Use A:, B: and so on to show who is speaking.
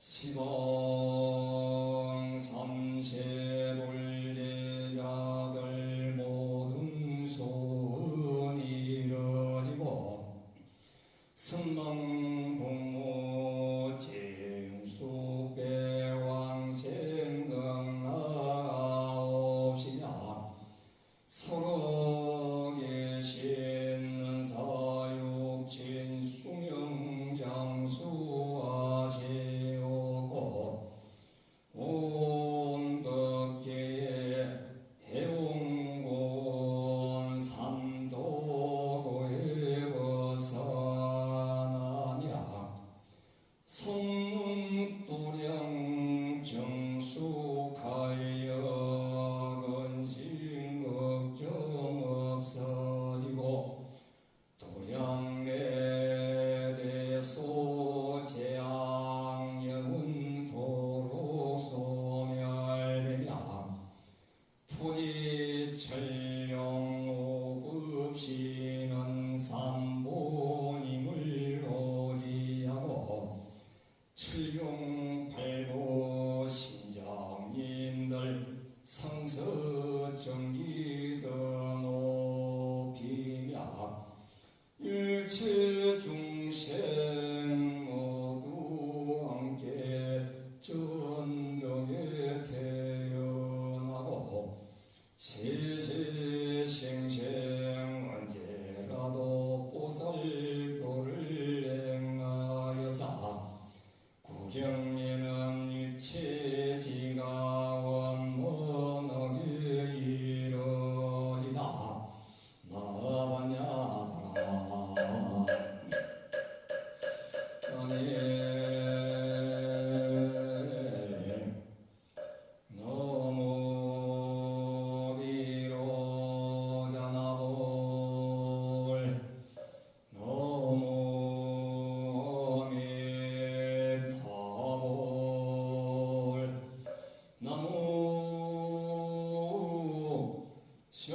A: 시방 삼세 불제자들 모든 소원이 이뤄지고 선망 정숙하여 근심 걱정 없어지고 도량내 대소 재앙 영은 도록 소멸되며 칠용팔보 신장님들 성서정기더 높이며 일체 중생 모두 함께 전덕에 태어나고 구경에는 일체지 小